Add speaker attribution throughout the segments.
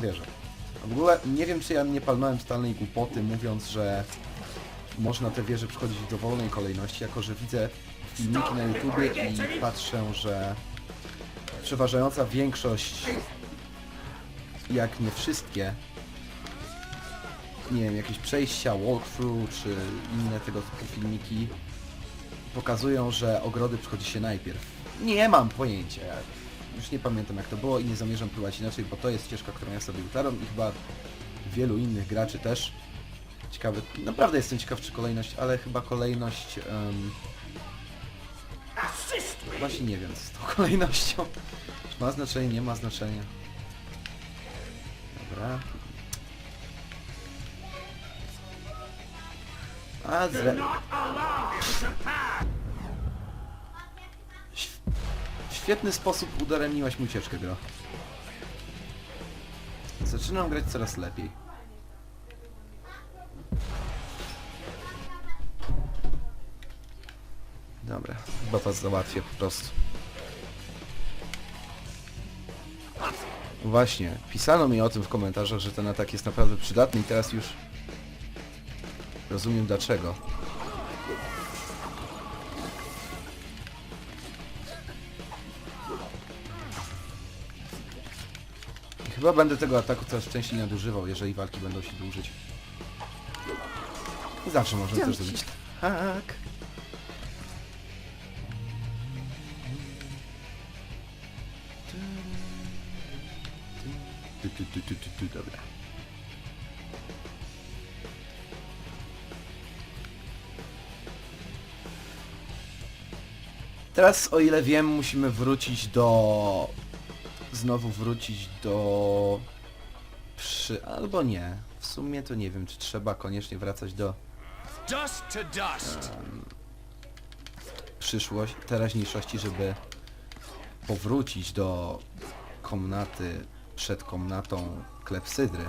Speaker 1: wieżę. A w ogóle nie wiem, czy ja nie palnąłem totalnej głupoty, mówiąc, że można te wieże przychodzić w dowolnej kolejności, jako że widzę filmiki na YouTubie i patrzę, że przeważająca większość, jak nie wszystkie, nie wiem, jakieś przejścia, walkthrough czy inne tego typu filmiki pokazują, że ogrody przychodzi się najpierw. Nie mam pojęcia. Już nie pamiętam jak to było i nie zamierzam próbować inaczej, bo to jest ścieżka, którą ja sobie utaram i chyba wielu innych graczy też. Ciekawy, naprawdę jestem ciekaw czy kolejność, ale chyba kolejność... em, Właśnie nie wiem co z tą kolejnością. Czy ma znaczenie, nie ma znaczenia. Dobra. A zre... świetny sposób udaremniłaś mi ucieczkę, gro. Zaczynam grać coraz lepiej. Dobra, chyba was załatwię po prostu. Właśnie, pisano mi o tym w komentarzach, że ten atak jest naprawdę przydatny i teraz już rozumiem dlaczego. Chyba będę tego ataku coraz częściej nadużywał, jeżeli walki będą się dłużyć. Zawsze można też zrobić tak. Tu, tu, tu, tu, tu, tu, dobra. Teraz, o ile wiem, musimy wrócić do... Znowu wrócić do... Przy... Albo nie. W sumie to nie wiem, czy trzeba koniecznie wracać do
Speaker 2: Dust to dust.
Speaker 1: przyszłości, teraźniejszości, żeby powrócić do komnaty przed komnatą klepsydry.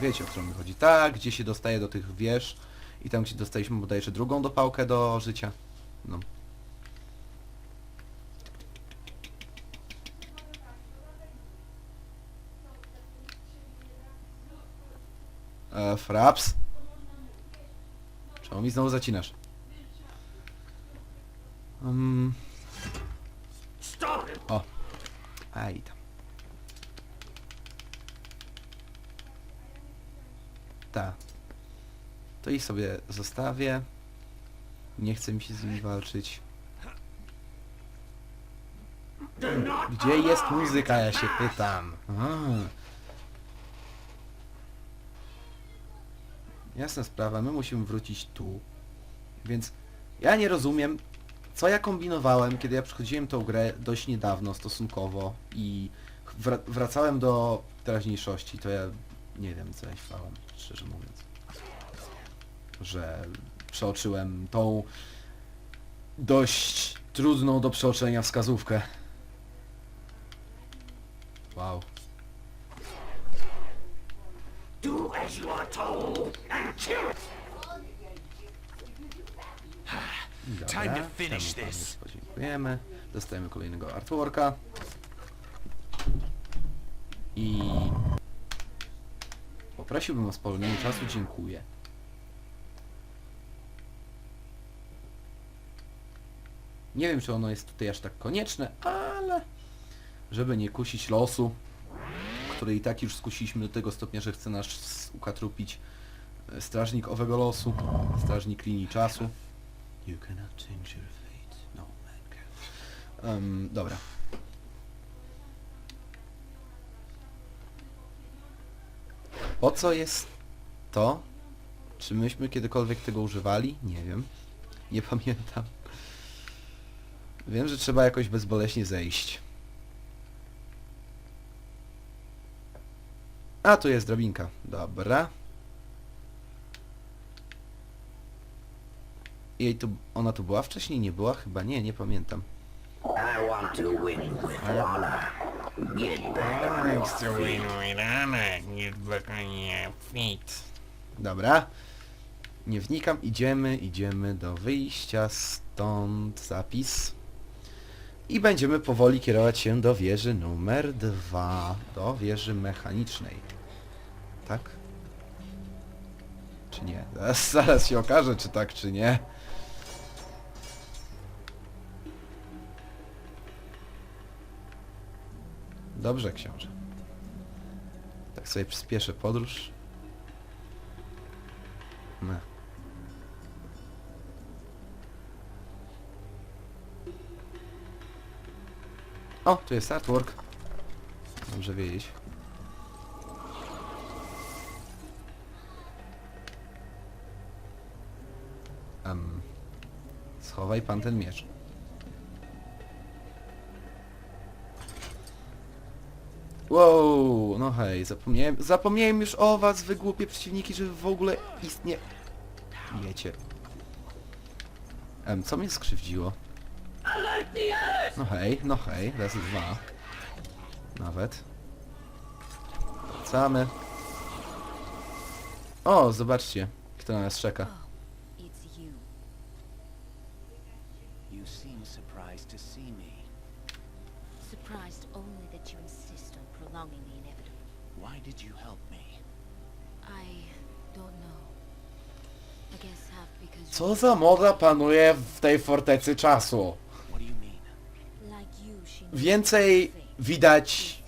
Speaker 1: Wiecie o co mi chodzi. Tak, gdzie się dostaje do tych wież i tam gdzie dostaliśmy bodajże drugą dopałkę do życia. No. E, Fraps? Czemu mi znowu zacinasz? Um, o. Aj tam. Ta. To ich sobie zostawię. Nie chce mi się z nimi walczyć. Gdzie jest muzyka, ja się pytam. A. Jasna sprawa, my musimy wrócić tu. Więc ja nie rozumiem, co ja kombinowałem, kiedy ja przychodziłem tą grę dość niedawno stosunkowo i wra wracałem do teraźniejszości, to ja nie wiem co ja śpałem, szczerze mówiąc. Że przeoczyłem tą dość trudną do przeoczenia wskazówkę. Wow.
Speaker 2: Do as you are told and kill
Speaker 1: Dobra,
Speaker 2: Time to finish
Speaker 1: temu panu
Speaker 2: this.
Speaker 1: Podziękujemy. Dostajemy kolejnego artworka. I... Poprosiłbym o spowolnienie czasu, dziękuję. Nie wiem, czy ono jest tutaj aż tak konieczne, ale... Żeby nie kusić losu, który i tak już skusiliśmy do tego stopnia, że chce nas ukatrupić e, strażnik owego losu, strażnik linii czasu. You cannot change your fate. No man can. Um, dobra. Po co jest to? Czy myśmy kiedykolwiek tego używali? Nie wiem. Nie pamiętam. Wiem, że trzeba jakoś bezboleśnie zejść. A, tu jest drabinka. Dobra. Jej tu, ona tu była wcześniej? Nie była? Chyba nie, nie pamiętam.
Speaker 3: I want to win with honor. Get back.
Speaker 4: Thanks to win with honor, get back on your feet.
Speaker 1: Dobra. Nie wnikam, idziemy, idziemy do wyjścia stąd. Zapis. I będziemy powoli kierować się do wieży numer dwa, do wieży mechanicznej. Tak? Czy nie? Zaraz, zaraz się okaże, czy tak, czy nie. Dobrze, książę. Tak sobie przyspieszę podróż. No. O, tu jest artwork. Dobrze wiedzieć. Um, schowaj pan ten miecz. Wow, no hej, zapomniałem, zapomniałem już o was, wy głupie przeciwniki, że w ogóle istnie... Wiecie. Co mnie skrzywdziło? No hej, no hej, raz dwa. Nawet. Wracamy. O, zobaczcie, kto na nas czeka.
Speaker 5: It's you.
Speaker 6: You seem surprised to see me.
Speaker 5: Surprised only that you insist on prolonging the inevitable.
Speaker 6: Why did you help me?
Speaker 5: I don't know. I guess half because
Speaker 1: Co za moda panuje w tej fortecy czasu? Więcej widać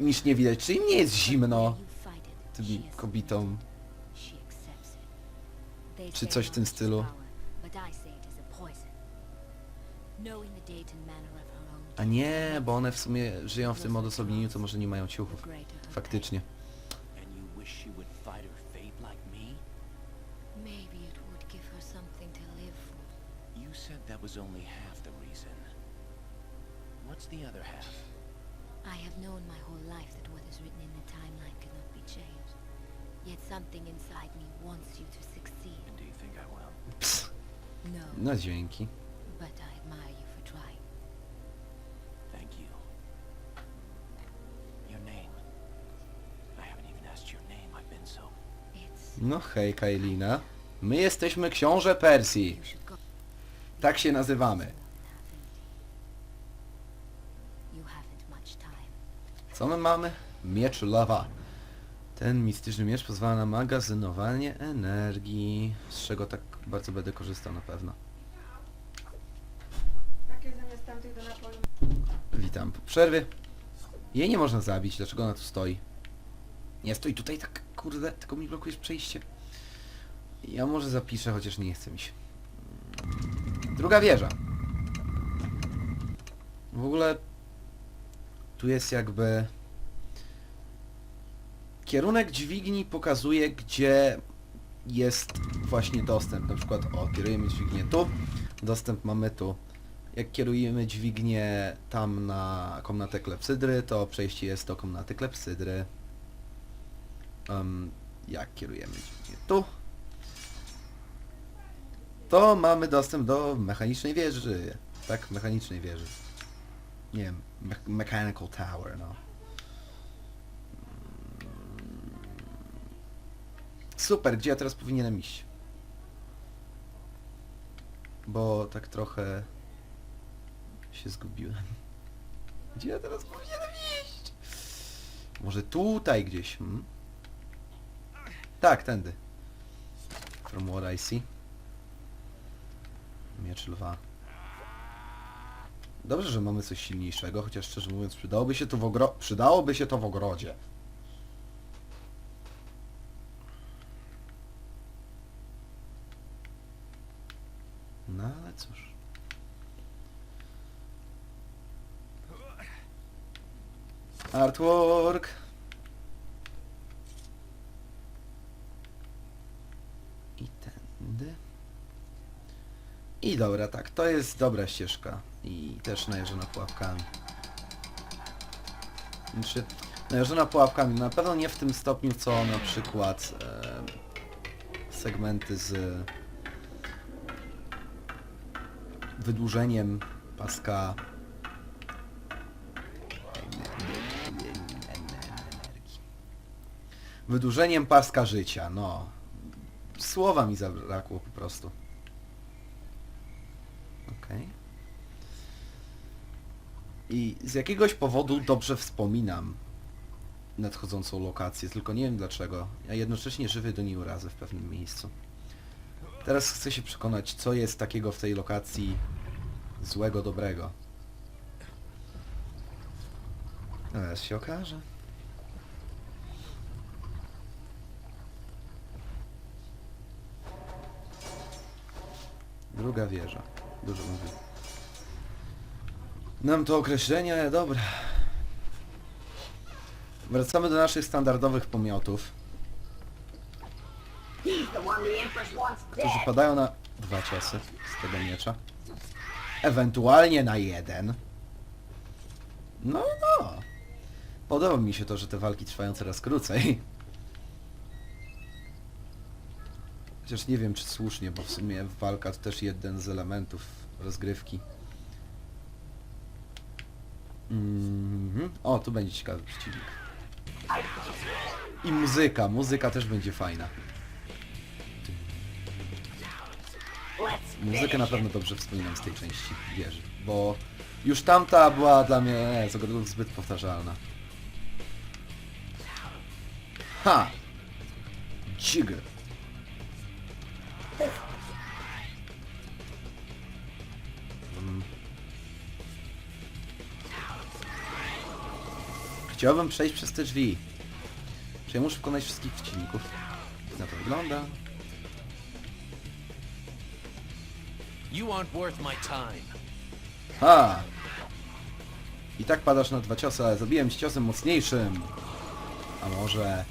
Speaker 1: niż nie widać, czyli nie jest zimno tym kobietom. Czy coś w tym stylu.
Speaker 5: a
Speaker 1: nie, bo one w sumie żyją w tym odosobnieniu, to może nie mają ciuchów. Faktycznie.
Speaker 6: You wish she would fight her fate like me?
Speaker 5: Maybe it would give her something to live for.
Speaker 6: You said that was only half the. What's the other half?
Speaker 5: I have known my whole life that what is written in the timeline cannot be changed. Yet something inside me wants you to succeed.
Speaker 6: And do you think I will?
Speaker 1: Ps,
Speaker 5: No,
Speaker 1: no dzięki.
Speaker 5: but I admire you for trying.
Speaker 6: Thank you. Your name. I haven't even asked your name. I've been so...
Speaker 5: It's...
Speaker 1: No hej, Kailina. My jesteśmy książę Persji.
Speaker 5: You should go...
Speaker 1: Tak się nazywamy.
Speaker 5: You haven't much time.
Speaker 1: Co my mamy? Miecz lawa. Ten mistyczny miecz pozwala na magazynowanie energii, z czego tak bardzo będę korzystał na pewno.
Speaker 7: Takie zamiast tamtych do napoju.
Speaker 1: Witam po przerwie. Jej nie można zabić, dlaczego ona tu stoi? Nie stoi tutaj tak, kurde, tylko mi blokujesz przejście. Ja może zapiszę, chociaż nie chce mi się. Druga wieża. W ogóle tu jest jakby kierunek dźwigni pokazuje, gdzie jest właśnie dostęp. Na przykład, o, kierujemy dźwignię tu, dostęp mamy tu. Jak kierujemy dźwignię tam na komnatę klepsydry, to przejście jest do komnaty klepsydry. Em, jak kierujemy dźwignię tu, to mamy dostęp do mechanicznej wieży. Tak, mechanicznej wieży. Nie wiem, me mechanical tower, no. Super, gdzie ja teraz powinienem iść? Bo tak trochę się zgubiłem. Gdzie ja teraz powinienem iść? Może tutaj gdzieś, hmm? Tak, tędy. From what I see. Miecz lwa. Dobrze, że mamy coś silniejszego, chociaż szczerze mówiąc przydałoby się to w ogro... Przydałoby się to w ogrodzie. No ale cóż. Artwork. I tędy. I dobra, tak, to jest dobra ścieżka. I też najeżona pułapkami. Znaczy, najeżona pułapkami, na pewno nie w tym stopniu, co na przykład e, segmenty z wydłużeniem paska. Wydłużeniem paska życia, no. Słowa mi zabrakło po prostu. Okej. I z jakiegoś powodu dobrze wspominam nadchodzącą lokację, tylko nie wiem dlaczego. A jednocześnie żywy do niej urazy w pewnym miejscu. Teraz chcę się przekonać, co jest takiego w tej lokacji złego, dobrego. Teraz się okaże. Druga wieża. Dużo mówię. Nam to określenie, ale dobra. Wracamy do naszych standardowych pomiotów, którzy padają na dwa ciosy z tego miecza. Ewentualnie na jeden. No, no. Podoba mi się to, że te walki trwają coraz krócej. Chociaż nie wiem, czy słusznie, bo w sumie walka to też jeden z elementów rozgrywki. Mhm. O, tu będzie ciekawy przeciwnik. I muzyka, muzyka też będzie fajna. Muzykę na pewno dobrze wspominam z tej części wieży, bo już tamta była dla mnie e, zagadnął zbyt powtarzalna. Ha! Jigger. Chciałbym przejść przez te drzwi. Czy ja muszę pokonać wszystkich przeciwników? Na to wygląda.
Speaker 6: You aren't worth my time.
Speaker 1: Ha! I tak padasz na dwa ciosy, ale zabiłem ci ciosem mocniejszym. A może...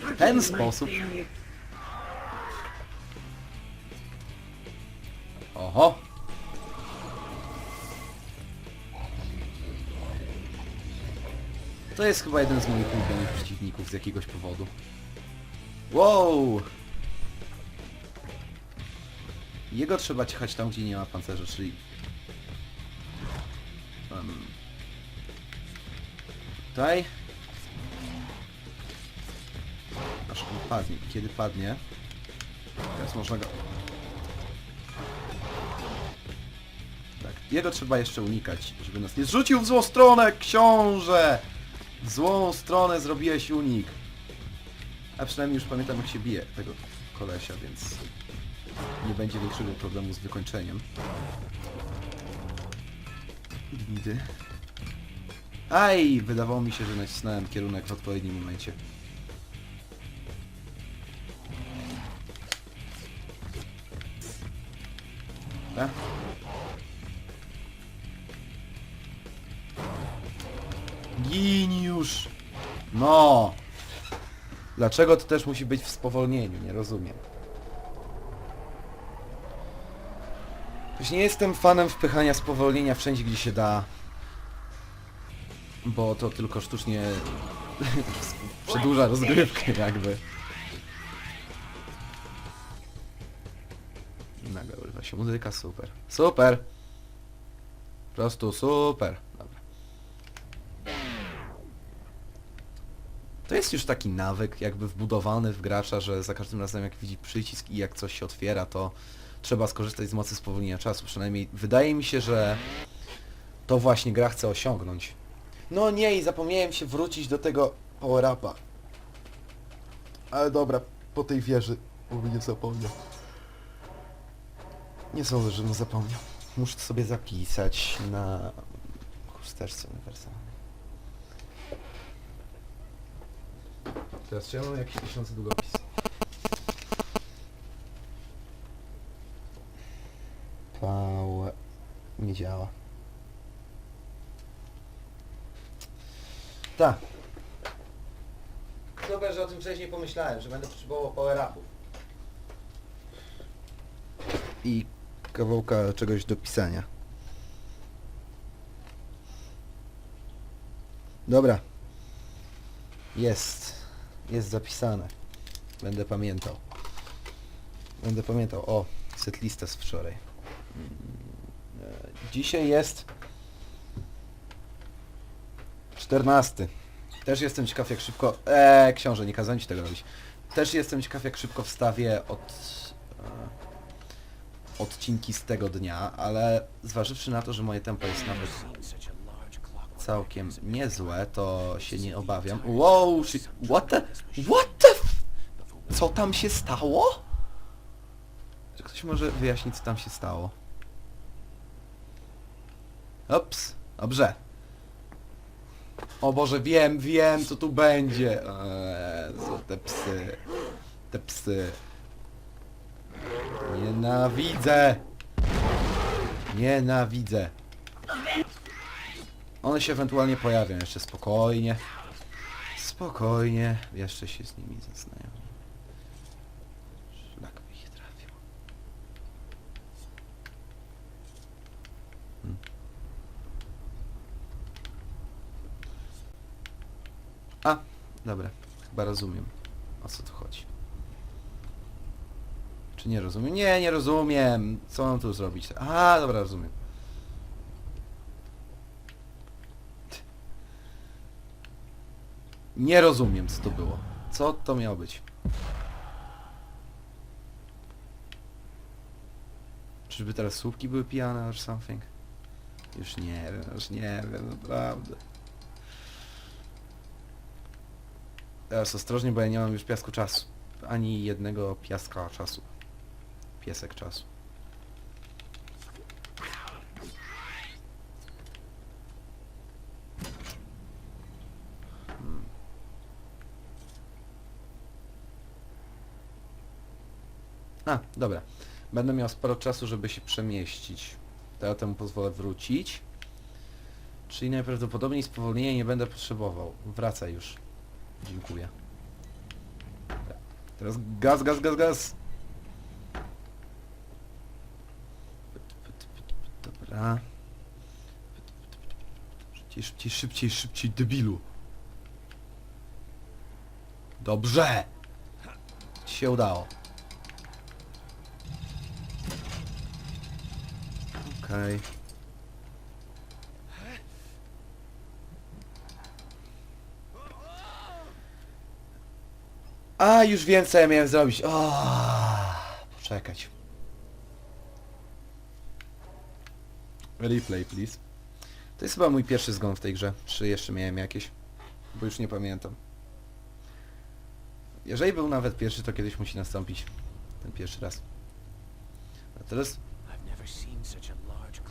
Speaker 1: w ten sposób? Oho! To jest chyba jeden z moich ulubionych przeciwników z jakiegoś powodu. Wow! Jego trzeba ciechać tam, gdzie nie ma pancerza, czyli... Um, tutaj... Aż on padnie. Kiedy padnie? Teraz można go... Tak, jego trzeba jeszcze unikać, żeby nas nie zrzucił w złą stronę, książę! W złą stronę zrobiłeś unik. A przynajmniej już pamiętam jak się bije tego kolesia, więc nie będzie większego problemu z wykończeniem. Gnidy. Aj! Wydawało mi się, że nacisnąłem kierunek w odpowiednim momencie. Dobra. Dlaczego to też musi być w spowolnieniu? Nie rozumiem. Już nie jestem fanem wpychania spowolnienia wszędzie, gdzie się da. Bo to tylko sztucznie przedłuża rozgrywkę jakby. Nagle urywa się muzyka, super. Super! Po prostu super. To jest już taki nawyk jakby wbudowany w gracza, że za każdym razem jak widzi przycisk i jak coś się otwiera, to trzeba skorzystać z mocy spowolnienia czasu. Przynajmniej wydaje mi się, że to właśnie gra chce osiągnąć. No nie, i zapomniałem się wrócić do tego power-upa. Ale dobra, po tej wieży, bo nie zapomniał. Nie sądzę, żebym zapomniał. Muszę to sobie zapisać na chusteczce uniwersalnej. Teraz czy ja mam jakieś tysiące długopis? Pał... nie działa. Tak. Super, że o tym wcześniej pomyślałem, że będę potrzebował power-upów. I kawałka czegoś do pisania. Dobra. Jest. Jest zapisane. Będę pamiętał. Będę pamiętał. O, setlista z wczoraj. E, Dzisiaj jest 14. Też jestem ciekaw jak szybko... Eee, książę, nie kazałem ci tego robić. Też jestem ciekaw jak szybko wstawię od... E, odcinki z tego dnia, ale zważywszy na to, że moje tempo jest nawet
Speaker 6: Seen such a large
Speaker 1: całkiem niezłe, to się nie obawiam. Wow, what the, what the f... Co tam się stało? Czy ktoś może wyjaśnić, co tam się stało? Ops, dobrze. O Boże, wiem, wiem, co tu będzie. Eee, te psy. Te psy. Nienawidzę. Nienawidzę. One się ewentualnie pojawią jeszcze spokojnie. Spokojnie. Jeszcze się z nimi zaznajomię. Szlak by ich trafił. Hmm. A, dobra. Chyba rozumiem. O co tu chodzi. Czy nie rozumiem? Nie, nie rozumiem. Co mam tu zrobić? A, dobra, rozumiem. Nie rozumiem, co to było. Co to miało być? Czyżby teraz słupki były pijane or something? Już nie wiem, już nie wiem, naprawdę. Teraz ostrożnie, bo ja nie mam już piasku czasu. Ani jednego piaska czasu. Piesek czasu. Dobra. Będę miał sporo czasu, żeby się przemieścić. To ja temu pozwolę wrócić. Czyli najprawdopodobniej spowolnienia nie będę potrzebował. Wracaj już. Dziękuję. Dobra. Teraz gaz, gaz, gaz, gaz! Dobra. Szybciej, szybciej, szybciej, szybciej, debilu. Dobrze! Ci się udało. Okej. A, już wiem co ja miałem zrobić. O, poczekać. Replay, please. To jest chyba mój pierwszy zgon w tej grze. Czy jeszcze miałem jakieś? Bo już nie pamiętam. Jeżeli był nawet pierwszy, to kiedyś musi nastąpić. Ten pierwszy raz. A teraz
Speaker 6: I've never seen such a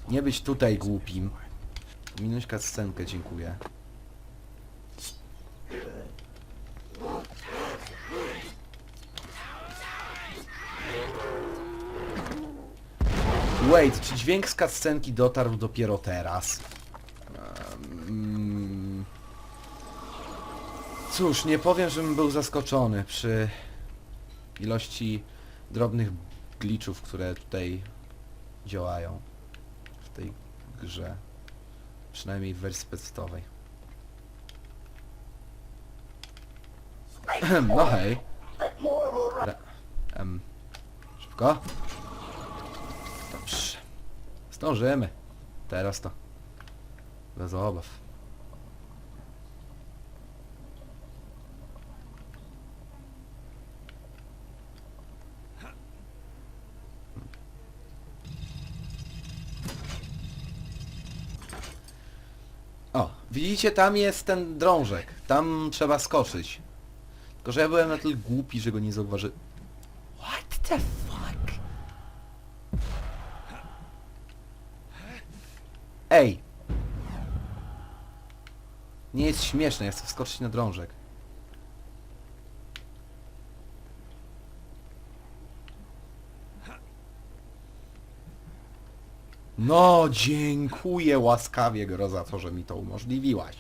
Speaker 1: nie być tutaj głupim. Minąć scenkę, dziękuję. Wait, czy dźwięk z cutscenki dotarł dopiero teraz? Cóż, nie powiem, żebym był zaskoczony przy ilości drobnych glitchów, które tutaj działają grze. Przynajmniej w wersji testowej. no hej. Ra em, szybko. Dobrze. Zdążymy. Teraz to. Bez obaw. O, widzicie, tam jest ten drążek. Tam trzeba skoczyć. Tylko, że ja byłem na tyle głupi, że go nie zauważy... What the fuck? Ej! Nie jest śmieszne, ja chcę wskoczyć na drążek. No, dziękuję łaskawie Gro za to, że mi to umożliwiłaś.